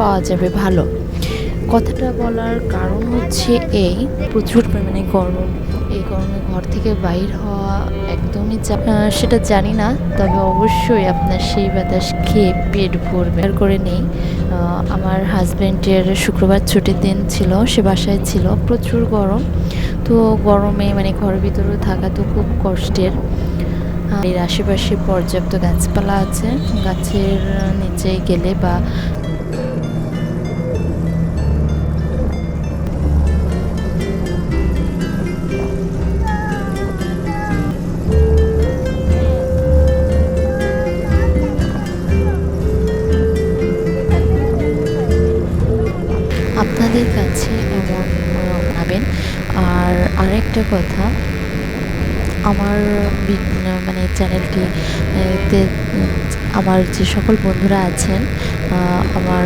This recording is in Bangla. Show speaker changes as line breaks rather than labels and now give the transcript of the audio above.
পাওয়া যাবে ভালো। কথাটা বলার কারণ হচ্ছে এই, প্রচুর পরিমাণে গরম। এই গরমে ঘর থেকে বাইর হওয়া একদমই সেটা জানি না, তবে অবশ্যই আপনার সেই বাতাস খেয়ে পেট ভরবে। আর করে নেই আমার হাজব্যান্ডের শুক্রবার ছুটির দিন ছিল, সে বাসায় ছিল, প্রচুর গরম। তো গরমে মানে ঘরের ভিতরে থাকা তো খুব কষ্টের। এর আশেপাশে পর্যাপ্ত গাছপালা আছে, গাছের নিচে গেলে বা আপনাদের কাছে এমন পাবেন আর আরেকটা কথা, আমার মানে চ্যানেলটি তে আমার যে সকল বন্ধুরা আছেন আমার